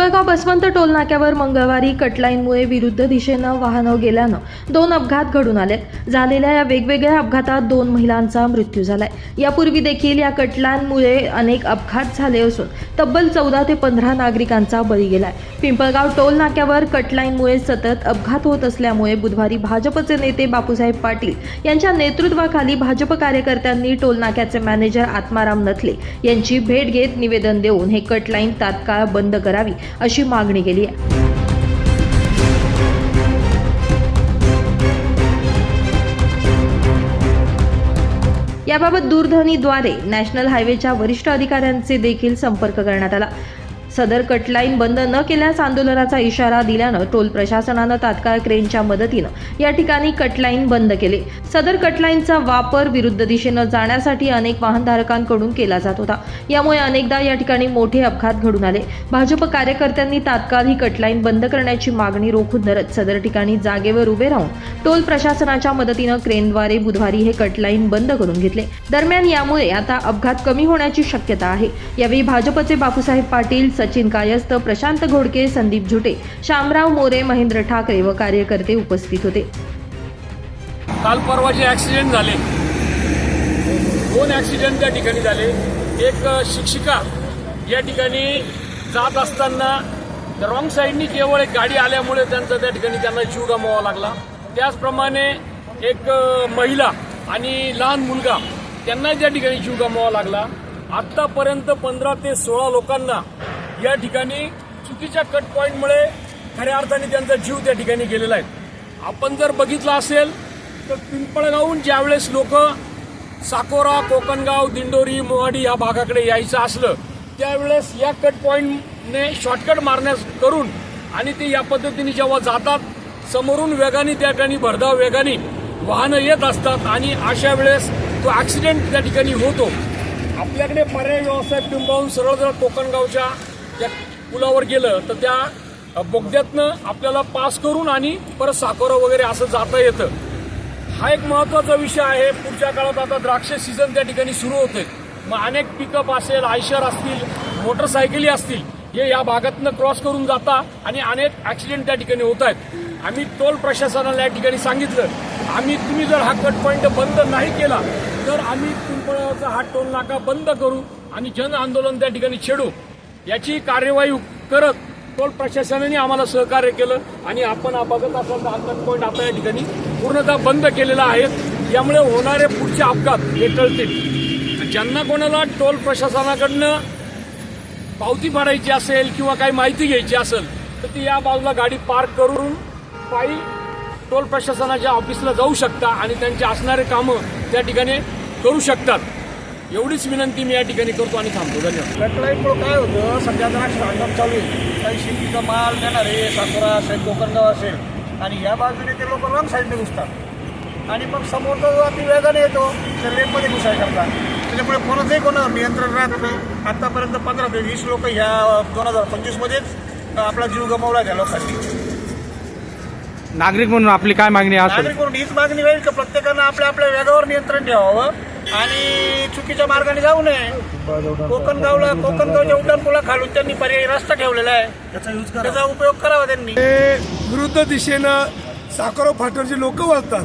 Pimpalgaon Baswant toll नाक्यावर मंगळवारी कटलाईनमुळे विरुद्ध दिशेनं वाहनं गेल्यानं दोन अपघात घडून आलेत. झालेल्या या वेगवेगळ्या अपघातात दोन महिलांचा मृत्यू झालाय. यापूर्वी देखील या कटलांमुळे अनेक अपघात झाले असून तब्बल चौदा ते पंधरा नागरिकांचा बळी गेलाय. पिंपळगाव टोल नाक्यावर कटलाईनमुळे सतत अपघात होत असल्यामुळे बुधवारी भाजपचे नेते बापूसाहेब पाटील यांच्या नेतृत्वाखाली भाजप कार्यकर्त्यांनी टोल नाक्याचे मॅनेजर आत्माराम नथले यांची भेट घेत निवेदन देऊन हे कटलाईन तात्काळ बंद करावी. अशी मागणी केली आहे. याबाबत दूरध्वनीद्वारे नॅशनल हायवेच्या वरिष्ठ अधिकाऱ्यांचे देखील संपर्क करण्यात आला. सदर कटलाईन बंद न केल्यास आंदोलनाचा इशारा दिल्यानं टोल प्रशासनानं तात्काळ क्रेनच्या मदतीनं या ठिकाणी कटलाईन बंद केले. सदर कटलाईनचा वापर विरुद्ध दिशेनं जाण्यासाठी अनेक वाहनधारकांकडून केला जात होता. यामुळे अनेकदा या ठिकाणी मोठे अपघात घडून आले. भाजप कार्यकर्त्यांनी तात्काळ ही कटलाईन बंद करण्याची मागणी रोखून धरत सदर ठिकाणी जागेवर उभे राहून टोल प्रशासनाच्या मदतीनं क्रेनद्वारे बुधवारी हे कटलाईन बंद करून घेतले. दरम्यान यामुळे आता अपघात कमी होण्याची शक्यता आहे. यावेळी भाजपचे बापूसाहेब पाटील सचिन कायस्थ प्रशांत घोडके संदीप झुटे शामराव मोरे महेंद्र ठाकरे व कार्यकर्ते उपस्थित होते. काल परवाचे ॲक्सिडेंट झाले दोन ॲक्सिडेंट त्या ठिकाणी झाले. एक शिक्षिका या ठिकाणी जात असताना रॉंग साईडनी केवळ एक गाडी आल्यामुळे त्यांचा त्या ठिकाणी त्यांना जीव गमवावा लागला. त्याचप्रमाणे एक महिला आणि लहान मुलगा त्यांना त्या ठिकाणी जीव गमवावा लागला. आत्तापर्यंत पंधरा ते सोळा लोकांना या ठिकाणी चुकीच्या कट पॉईंटमुळे खऱ्या अर्थाने त्यांचा जीव त्या ठिकाणी गेलेला आहे. आपण जर बघितलं असेल तर पिंपळगावहून ज्यावेळेस लोक साकोरा कोकणगाव दिंडोरी मोहाडी या भागाकडे यायचं असलं त्यावेळेस या कट पॉईंटने शॉर्टकट मारण्यास करून आणि ते या पद्धतीने जेव्हा जातात समोरून वेगाने त्या ठिकाणी भरधाव वेगाने वाहनं येत असतात आणि अशा वेळेस तो ॲक्सिडेंट त्या ठिकाणी होतो. आपल्याकडे पर्याय व्यवसाय पिंपळून सरळ जर कोकणगावच्या त्या पुलावर गेलं तर त्या बोगद्यातनं आपल्याला पास करून आणि परत साकोरा वगैरे असं जाता येतं. हा एक महत्त्वाचा विषय आहे. पुढच्या काळात आता द्राक्ष सीझन त्या ठिकाणी सुरू होते मग अनेक पिकअप असेल आयशर असतील मोटरसायकली असतील हे या भागातनं क्रॉस करून जाता आणि अनेक ऍक्सिडेंट त्या ठिकाणी होत आहेत. आम्ही टोल प्रशासनाला या ठिकाणी सांगितलं आम्ही तुम्ही जर हा कट पॉईंट बंद नाही केला तर आम्ही पिंपळाचा हा टोल नाका बंद करू आणि जन आंदोलन त्या ठिकाणी छेडू. याची कार्यवाही करत टोल प्रशासनाने आम्हाला सहकार्य केलं आणि आपण बघत असाल तर अंतर पॉईंट आता या ठिकाणी पूर्णतः बंद केलेला आहे. यामुळे होणारे पुढचे अपघात हे टळतील. ज्यांना कोणाला टोल प्रशासनाकडनं पावती भरायची असेल किंवा काही माहिती घ्यायची असेल तर ती या बाजूला गाडी पार्क करून पायी टोल प्रशासनाच्या ऑफिसला जाऊ शकता आणि त्यांचे असणारे कामं त्या ठिकाणी करू शकतात. एवढीच विनंती मी या ठिकाणी करतो आणि थांबतो. धन्यवाद. कटलाईनमुळं काय होतं? सध्या द्राक्ष बांधकाम चालू आहे. काही शेतीचा माल देणार आहे साकोरा असेल कोकणगाव असेल. आणि या बाजूने ते लोक रंग साईडने घुसतात. आणि मग समोरचा जो अति वेगाने येतो त्या लेनमध्ये घुसाय करतात त्याच्यामुळे कोणाचंही कोणावर. नियंत्रण राहत नाही. आतापर्यंत पंधरा ते वीस लोक ह्या दोन हजार पंचवीसमध्येच आपला जीव गमावला त्या लोकांनी. नागरिक म्हणून आपली काय मागणी नागरिक म्हणून हीच मागणी राहील का प्रत्येकानं आपल्या आपल्या वेगावर नियंत्रण ठेवावं? आणि चुकीच्या मार्गाने जाऊ नये. कोकणगावला कोकणगावच्या उड्डाण पुला खालून त्यांनी पर्यायी रस्ता ठेवलेला आहे. त्याचा उपयोग करावा त्यांनी. ते विरुद्ध दिशेनं साखरो फाटरचे लोक वळतात.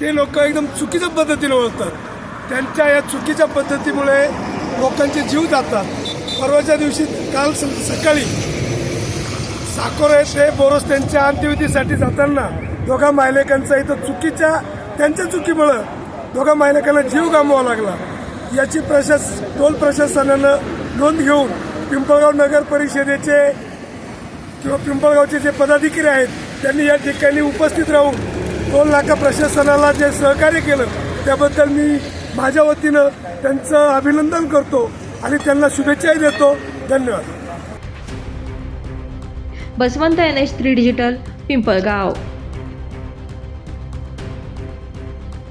ते लोक एकदम चुकीच्या पद्धतीने वळतात. त्यांच्या या चुकीच्या पद्धतीमुळे लोकांचे जीव जातात. परवाच्या दिवशी काल सकाळी साकोरे ते बोरस त्यांच्या अंत्यविधीसाठी जाताना दोघा मायलेकांचा इथं चुकीच्या त्यांच्या चुकीमुळं दोघा मायलेकांना जीव गमवावा लागला. याची प्रशास टोल प्रशासनानं नोंद घेऊन पिंपळगाव नगर परिषदेचे किंवा पिंपळगावचे जे पदाधिकारी आहेत त्यांनी या ठिकाणी उपस्थित राहून टोल नाका प्रशासनाला जे सहकार्य केलं त्याबद्दल मी माझ्या वतीनं त्यांचं अभिनंदन करतो आणि त्यांना शुभेच्छाही देतो. धन्यवाद. Baswant N H three digital Pimpalgaon.